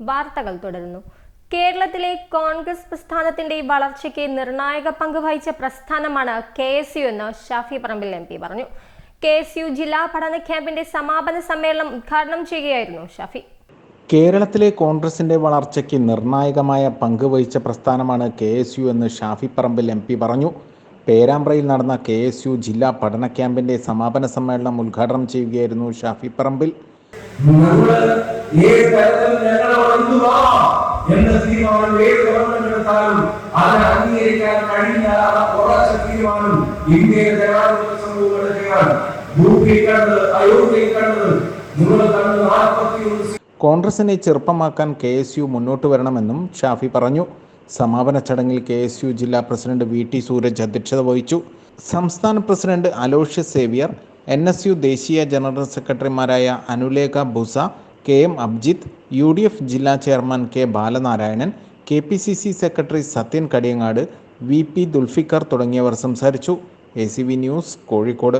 വാർത്തകൾ തുടരുന്നു. കേരളത്തിലെ കോൺഗ്രസ് പ്രസ്ഥാനത്തിന്റെ വളർച്ചയ്ക്ക് നിർണായക പങ്ക് വഹിച്ച പ്രസ്ഥാനമാണ് കെ എസ് യു എന്ന് ഷാഫി പറമ്പിൽ എം പി പറഞ്ഞു. കെ എസ് യു ജില്ലാ പഠന ക്യാമ്പിന്റെ സമാപന സമ്മേളനം ഉദ്ഘാടനം ചെയ്യുകയായിരുന്നു ഷാഫി. കേരളത്തിലെ കോൺഗ്രസിന്റെ വളർച്ചയ്ക്ക് നിർണായകമായ പങ്ക് വഹിച്ച പ്രസ്ഥാനമാണ് കെ എസ് യു എന്ന് ഷാഫി പറമ്പിൽ എം പി പറഞ്ഞു. പേരാമ്പ്രയിൽ നടന്ന കെ എസ് യു ജില്ലാ പഠന ക്യാമ്പിന്റെ സമാപന സമ്മേളനം ഉദ്ഘാടനം ചെയ്യുകയായിരുന്നു ഷാഫി പറമ്പിൽ. എന്ന കോൺഗ്രസിനെ ചെറുപ്പമാക്കാൻ കെ എസ് യു മുന്നോട്ട് വരണമെന്നും ഷാഫി പറഞ്ഞു. സമാപന ചടങ്ങിൽ കെ എസ് യു ജില്ലാ പ്രസിഡന്റ് വി ടി സൂരജ് അധ്യക്ഷത വഹിച്ചു. സംസ്ഥാന president Aloysius Xavier N S U ദേശീയ ജനറൽ സെക്രട്ടറിമാരായ Anulekha Busa K M Abjith U D F ജില്ലാ chairman K Balanarayanan K P C C secretary Sathyan Kadiyangad V P Dulfiqar തുടങ്ങിയവർ സംസാരിച്ചു. A C V news Kozhikode.